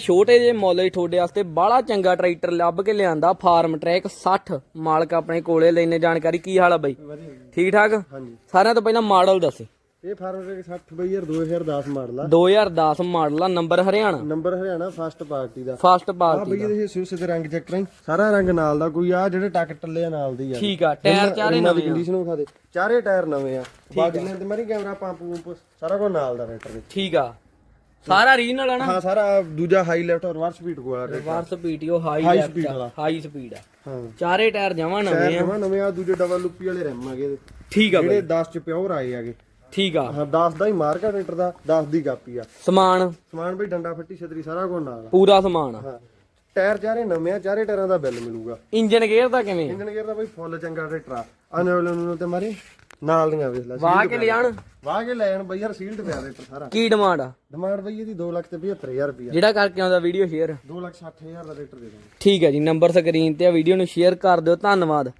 ਛੋਟੇ ਜਿਹੇ ਮੁੱਲ ਹੀ ਤੁਹਾਡੇ ਵਾਸਤੇ ਬਾਹਲਾ ਚੰਗਾ ਟਰੈਕਟਰ ਲੱਭ ਕੇ ਲਿਆਂਦਾ ਫਾਰਮ ਟਰੈਕ 60 ਮਾਲਕ ਆਪਣੇ ਕੋਲੇ ਲੈਣੇ ਜਾਣਕਾਰੀ ਕੀ ਹਾਲ ਆ ਬਾਈ? ਠੀਕ ਠਾਕ? ਹਾਂਜੀ। ਸਾਰਿਆਂ ਤੋਂ ਪਹਿਲਾਂ ਮਾਡਲ ਦੱਸੇ। ਇਹ ਫਾਰਮ 60 ਬਈ ਯਾਰ 2010 ਮਾਡਲ ਆ। 2010 ਮਾਡਲ ਆ number Haryana. Number Haryana first party ਦਾ। ਫਸਟ ਆ ਪਾਰਟੀ ਬਈ ਇਹਦੇ ਸਿਉਸ ਦੇ ਰੰਗ ਚੈੱਕ ਕਰਾਈ। ਸਾਰਾ ਰੰਗ ਨਾਲ ਦਾ ਕੋਈ ਆ ਜਿਹੜੇ ਟੱਕ ਟੱਲੇ ਆ ਨਾਲ ਦੀ ਆ। ਠੀਕ ਆ ਟਾਇਰ ਚਾਰੇ ਦੀ ਨਵੇਂ ਆ। ਕੰਡੀਸ਼ਨ ਵਿਖਾ ਦੇ। ਚਾਰੇ ਟਾਇਰ ਨਵੇਂ ਆ। ਬਾਕੀ ਨੇ ਤੇ ਮਾਰੀ ਕੈਮਰਾ ਪੰਪ ਪੰਪ ਸਾਰਾ ਕੁਝ ਨਾਲ ਦਾ ਦੇ ਠੀਕ ਆ। ਸਾਰਾ ਰੀਜਨਲ ਆ ਨਾ? ਹਾਂ ਸਾਰਾ ਦੂਜਾ ਹਾਈ ਲੈਫਟ ਔਰ ਰਿਵਰਸ ਸਪੀਡ ਵਾਲਾ ਟਰੈਕਟਰ ਵਾਰਸ ਪੀਟੀਓ ਹਾਈ High speed ਵਾਲਾ। ਹਾਈ ਸਪੀਡ ਆ। ਹਾਂ। ਚਾਰੇ ਟਾਇਰ ਜਮਾ ਨਵੇਂ ਟਾਇਰ ਆ। ਨਵਾਂ ਨਵੇਂ ਆ ਦੂਜੇ ਡਬਲ ਲੁੱਪੀ ਵਾਲੇ ਰੈਮ ਆਗੇ। ਠੀਕ ਆ ਜਿਹੜੇ ਬਾਈ। 10 ਚ ਪਿਓਰ ਆਏ ਆਗੇ ਠੀਕ ਆ। ਹਾਂ 10 ਦਾ ਹੀ ਮਾਰਕਾ ਟਰੈਕਟਰ ਦਾ 10 ਦੀ ਕਾਪੀ ਆ। ਸਮਾਨ। ਸਮਾਨ ਬਈ ਡੰਡਾ ਫੱਟੀ ਛਤਰੀ ਸਾਰਾ ਕੁਝ ਨਾਲ ਆ। ਪੂਰਾ ਸਮਾਨ ਆ। ਹਾਂ। ਟਾਇਰ ਚਾਰੇ ਨਵੇਂ ਆ ਚਾਰੇ ਟਾਇਰਾਂ ਦਾ ਬਿੱਲ ਮਿਲੂਗਾ। ਇੰਜਨ ਗੇਅਰ ਦਾ ਕਿਵੇਂ? ਇੰਜਨ ਗੇਅਰ ਦਾ ਬਈ ਫੁੱਲ ਚੰਗਾ ਟਰੈਕਟਰ ਆ। ਅਨਵਲ ਨੂੰ ਤੇ ਮਾਰੀ। ਨਾਲ ਦੀਆਂ ਵੇਖ ਲੈ ਵਾਹ ਕੇ ਲਿਆਣ। ਵਾਹ ਕੇ ਲੈਣ ਬਈ ਯਾਰ ਸੀਲਡ ਪਿਆ ਟਰੈਕਟਰ ਸਾਰਾ। ਕੀ ਡਿਮਾਂਡ ਆ? ਡਿਮਾਂਡ ਬਈ ਇਹਦੀ 2 ਲੱਖ ਤੇ 75000 ਰੁਪਿਆ ਜਿਹੜਾ ਕਰਕੇ ਆਉਂਦਾ ਵੀਡੀਓ ਸ਼ੇਅਰ 2 ਲੱਖ 60000 ਦਾ ਟਰੈਕਟਰ ਦੇ ਦਾਂਗੇ। ਠੀਕ ਹੈ ਜੀ ਨੰਬਰ ਸਕਰੀਨ ਤੇ ਆ ਵੀਡੀਓ ਨੂੰ ਸ਼ੇਅਰ ਕਰ ਦਿਓ ਧੰਨਵਾਦ।